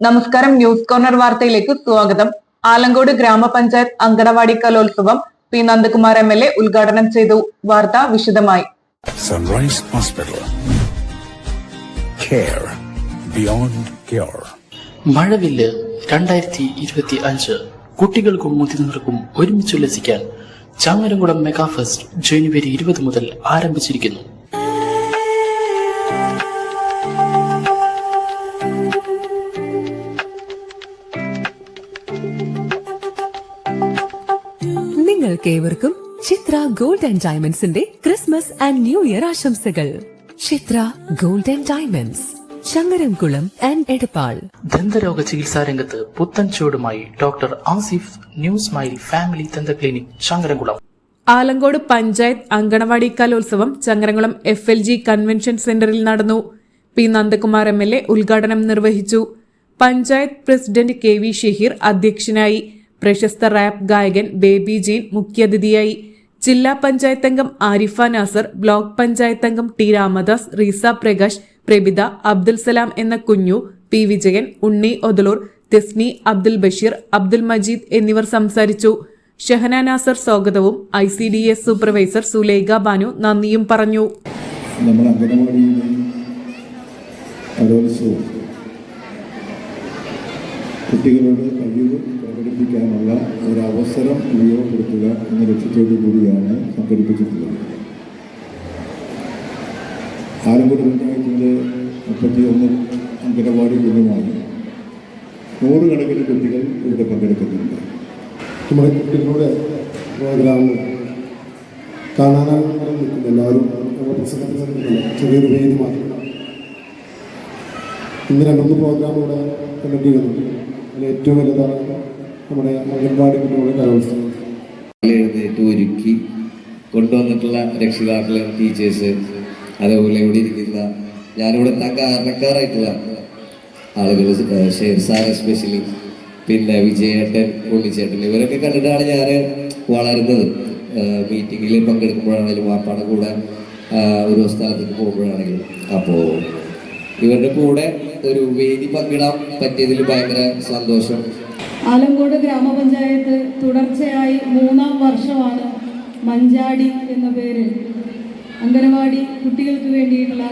നമസ്കാരം news corner വാർത്തയിലേക്ക് സ്വാഗതം. ആലങ്കോട് ഗ്രാമപഞ്ചായത്ത് അങ്കണവാടി കലോത്സവം P Nandakumar M L A ഉദ്ഘാടനം ചെയ്തു. വാർത്ത വിശദമായി. Sunrise Hospital care beyond care മഴവില്ല് രണ്ടായിരത്തി ഇരുപത്തി അഞ്ച്. കുട്ടികൾക്കും മുതിർന്നവർക്കും ഒരുമിച്ചുല്ലസിക്കാൻ ഉല്ലസിക്കാൻ മെഗാ ഫെസ്റ്റ് ജനുവരി ഇരുപത് മുതൽ ആരംഭിച്ചിരിക്കുന്നു. നിങ്ങൾക്കേവർക്കും ചിത്ര ഗോൾഡ് ആൻഡ് ഡയമണ്ട്സിന്റെ ക്രിസ്മസ് ആൻഡ് ന്യൂ ഇയർ ആശംസകൾ. Chithra gold and diamonds Changaramkulam and Edappal. ദന്തരോഗ ചികിത്സാ രംഗത്ത് പുത്തൻ ചുവടുമായി doctor Asif new smile family ദന്ത ക്ലിനിക് ചങ്ങരംകുളം ആലങ്കോട് പഞ്ചായത്ത് അങ്കണവാടി കലോത്സവം Changaramkulam F L G convention സെന്ററിൽ നടന്നു. P Nandakumar M L A ഉദ്ഘാടനം നിർവഹിച്ചു. Panchayat president K V Shaheer അധ്യക്ഷനായി. പ്രശസ്ത റാപ്പ് ഗായകൻ ബേബി ജീൻ മുഖ്യാതിഥിയായി. ജില്ലാ പഞ്ചായത്ത് അംഗം ആരിഫ നാസർ ബ്ലോക്ക് പഞ്ചായത്ത് അംഗം ടി രാമദാസ് റീസ പ്രകാശ് പ്രബിത അബ്ദുൽ സലാം എന്ന കുഞ്ഞു പി വിജയൻ ഉണ്ണി ഒതലൂർ തെസ്നി അബ്ദുൽ ബഷീർ അബ്ദുൽ മജീദ് എന്നിവർ സംസാരിച്ചു. ഷഹന നാസർ സ്വാഗതവും I C D S supervisor Sulekha Banu നന്ദിയും പറഞ്ഞു. കുട്ടികളുടെ കഴിവ് പ്രകടിപ്പിക്കാനുള്ള ഒരു അവസരം ഉപയോഗപ്പെടുത്തുക എന്ന ലക്ഷ്യത്തോടു കൂടിയാണ് സംഘടിപ്പിച്ചിട്ടുള്ളത്. ആലമ്പൂർ പഞ്ചായത്തിന്റെ മുപ്പത്തിയൊന്ന് അംഗനവാടി കുഞ്ഞുമായി നൂറുകണക്കിന് കുട്ടികൾ ഇവിടെ പങ്കെടുക്കുന്നുണ്ട്. നമ്മുടെ കുട്ടികളുടെ പ്രോഗ്രാം കാണാനാകുന്ന നിൽക്കുന്നു എല്ലാവരും ചെറിയൊരു വേദി മാത്രം. ഇന്ന് രണ്ടൊന്ന് പ്രോഗ്രാം ഇവിടെ അതിൽ ഏറ്റവും വലുതാണ് നമ്മുടെ അംഗൻവാടി കുട്ടികളുടെ ഒരുക്കി കൊണ്ടുവന്നിട്ടുള്ള രക്ഷിതാക്കളെ ടീച്ചേഴ്സ് അതേപോലെ ഇവിടെ ഇരിക്കുന്ന ഞാനിവിടെ എത്താൻ കാരണക്കാരായിട്ടുള്ള ആളുകൾ ഷേർ സാർ എസ്പെഷ്യലി പിന്നെ വിജയേട്ടൻ ഉണ്ണിച്ചേട്ടൻ ഇവരൊക്കെ കണ്ടിട്ടാണ് ഞാൻ വളരുന്നത്. മീറ്റിങ്ങിൽ പങ്കെടുക്കുമ്പോഴാണെങ്കിലും വാപ്പാടെ കൂടെ ഒരു സ്ഥലത്തേക്ക് പോകുമ്പോഴാണെങ്കിലും. അപ്പോൾ ഇവരുടെ കൂടെ ഒരു വേദി പങ്കിടാൻ പറ്റിയതിൽ ഭയങ്കര സന്തോഷം. ആലങ്കോട് ഗ്രാമപഞ്ചായത്ത് തുടർച്ചയായി മൂന്നാം വർഷമാണ് മഞ്ചാടി എന്ന പേരിൽ അംഗനവാടി കുട്ടികൾക്ക് വേണ്ടിയിട്ടുള്ള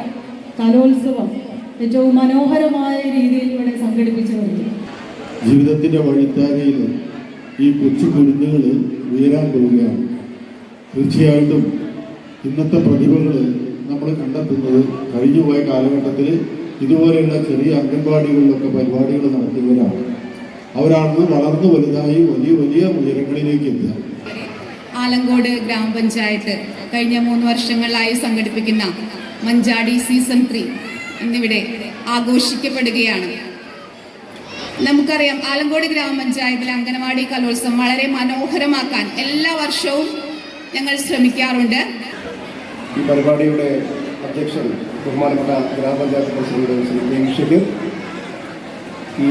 കലോത്സവം ഏറ്റവും മനോഹരമായ രീതിയിൽ ഇവിടെ സംഘടിപ്പിച്ചു വരുന്നു. ജീവിതത്തിന്റെ വഴിത്താകയിൽ ഈ കൊച്ചു കുരുന്നുകൾ ഉയരാൻ പോവുകയാണ്. തീർച്ചയായിട്ടും ഇന്നത്തെ പ്രതിഭകൾ നമ്മൾ കണ്ടെത്തുന്നത് കഴിഞ്ഞുപോയ കാലഘട്ടത്തിൽ ഇതുപോലെയുള്ള ചെറിയ അംഗൻവാടികളിലൊക്കെ പരിപാടികൾ നടത്തിയവരാണ്. അവരാണ് വളർന്നു വലുതായി വലിയ വലിയ ഉയരങ്ങളിലേക്ക് എത്തുക ആലങ്കോട് ഗ്രാമപഞ്ചായത്ത് കഴിഞ്ഞ മൂന്ന് വർഷങ്ങളിലായി സംഘടിപ്പിക്കുന്ന മഞ്ചാടി സീസൺ ത്രീ എന്നിവിടെ ആഘോഷിക്കപ്പെടുകയാണ്. നമുക്കറിയാം ആലങ്കോട് ഗ്രാമപഞ്ചായത്തിലെ അംഗനവാടി കലോത്സവം വളരെ മനോഹരമാക്കാൻ എല്ലാ വർഷവും ഞങ്ങൾ ശ്രമിക്കാറുണ്ട്. ഈ പരിപാടിയുടെ അധ്യക്ഷൻ ബഹുമാനപ്പെട്ട ഗ്രാമപഞ്ചായത്ത് പ്രസിഡന്റ് ശ്രീ ഷഹീർ ഈ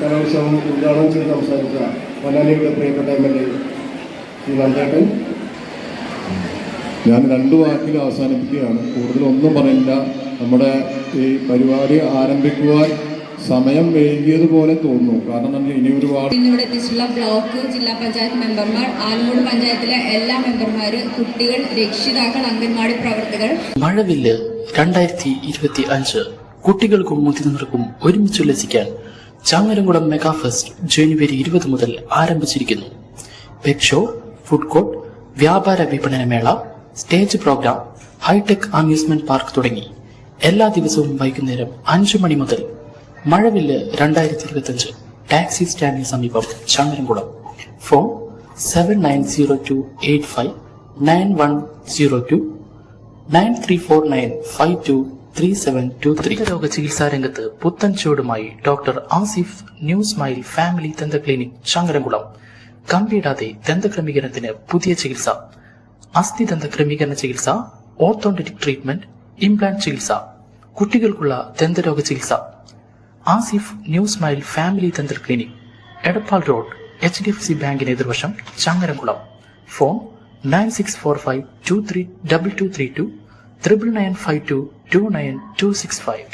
കലോത്സവം ഉദ്ഘാടനം ചെയ്ത് സംസാരിച്ച പൊന്നാനിയുടെ പ്രിയപ്പെട്ട എം എൽ എ ശ്രീ നന്ദേട്ടൻ ഞാൻ രണ്ടു വാക്കിൽ അവസാനിപ്പിക്കുകയാണ്. കൂടുതലൊന്നും പറയില്ല. നമ്മുടെ ഈ പരിപാടി ആരംഭിക്കുവാൻ സമയം വൈകിയതുപോലെ തോന്നുന്നു. കാരണം നമ്മൾ ഇനി ഒരുപാട് ഇവിടെ എത്തിച്ചിട്ടുള്ള ബ്ലോക്ക് ജില്ലാ പഞ്ചായത്ത് മെമ്പർമാർ ആലമൂട് പഞ്ചായത്തിലെ എല്ലാ മെമ്പർമാര് കുട്ടികൾ രക്ഷിതാക്കൾ അംഗൻവാടി പ്രവർത്തകർ. മഴവില്ല് രണ്ടായിരത്തി ഇരുപത്തി അഞ്ച് കുട്ടികൾക്കും മുതിർന്നവർക്കും ഒരുമിച്ചുല്ലസിക്കാൻ ചാങ്ങരംകുളം മെഗാ ഫെസ്റ്റ് ജനുവരി ഇരുപത് മുതൽ ആരംഭിച്ചിരിക്കുന്നു. പെറ്റ് ഷോ ഫുഡ് കോർട്ട് വ്യാപാര വിപണന മേള stage programme hitech amusement park തുടങ്ങി. എല്ലാ ദിവസവും വൈകുന്നേരം അഞ്ചു മണി മുതൽ മഴവില്ല് രണ്ടായിരത്തി ഇരുപത്തി അഞ്ച് ടാക്സി സ്റ്റാൻഡിന് സമീപം Changaramkulam. Phone seven nine zero two eight five nine one zero two nine three four nine five two three seven two three. രോഗ ചികിത്സാ രംഗത്ത് പുത്തൻ ചുവടുമായി doctor Asif new smile family ദന്ത ക്ലിനിക് ചങ്ങരംകുളം. കമ്പിയിടാതെ ദന്തക്രമീകരണത്തിന് പുതിയ ചികിത്സ. അസ്ഥി ദന്ത ക്രമീകരണ ചികിത്സ ഓർത്തോണ്ടറ്റിക് ട്രീറ്റ്മെന്റ് ഇംപ്ലാന്റ് ചികിത്സ. കുട്ടികൾക്കുള്ള ദന്തരോഗ ചികിത്സ. ആസിഫ് ന്യൂ സ്മൈൽ ഫാമിലി ദന്ത clinic Edappal road H D F C ബാങ്കിന് എതിർവശം Changaramkulam. Phone nine six four five two three double two three two triple nine five two two nine two six five